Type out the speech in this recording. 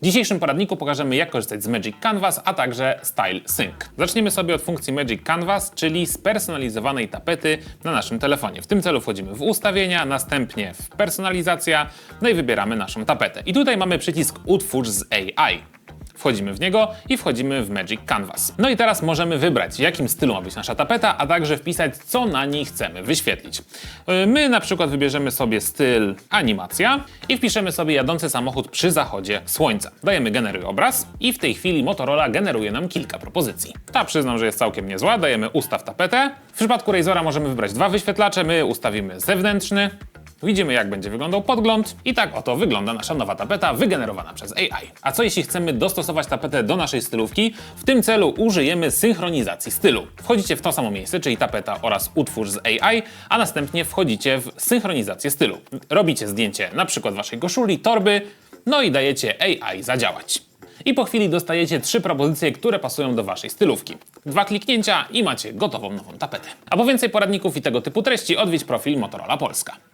W dzisiejszym poradniku pokażemy jak korzystać z Magic Canvas, a także Style Sync. Zaczniemy sobie od funkcji Magic Canvas, czyli spersonalizowanej tapety na naszym telefonie. W tym celu wchodzimy w ustawienia, następnie w personalizacja, no i wybieramy naszą tapetę. I tutaj mamy przycisk Utwórz z AI. Wchodzimy w niego i wchodzimy w Magic Canvas. No i teraz możemy wybrać, w jakim stylu ma być nasza tapeta, a także wpisać, co na niej chcemy wyświetlić. Yy, My na przykład wybierzemy sobie styl animacja i wpiszemy sobie jadący samochód przy zachodzie słońca. Dajemy generuj obraz i w tej chwili Motorola generuje nam kilka propozycji. Ta przyznam, że jest całkiem niezła. Dajemy ustaw tapetę. W przypadku Razora możemy wybrać dwa wyświetlacze. My ustawimy zewnętrzny. Widzimy, jak będzie wyglądał podgląd i tak oto wygląda nasza nowa tapeta wygenerowana przez AI. A co jeśli chcemy dostosować tapetę do naszej stylówki? W tym celu użyjemy synchronizacji stylu. Wchodzicie w to samo miejsce, czyli tapeta oraz utwórz z AI, a następnie wchodzicie w synchronizację stylu. Robicie zdjęcie na przykład waszej koszuli, torby, no i dajecie AI zadziałać. I po chwili dostajecie trzy propozycje, które pasują do waszej stylówki. Dwa kliknięcia i macie gotową nową tapetę. A po więcej poradników i tego typu treści odwiedź profil Motorola Polska.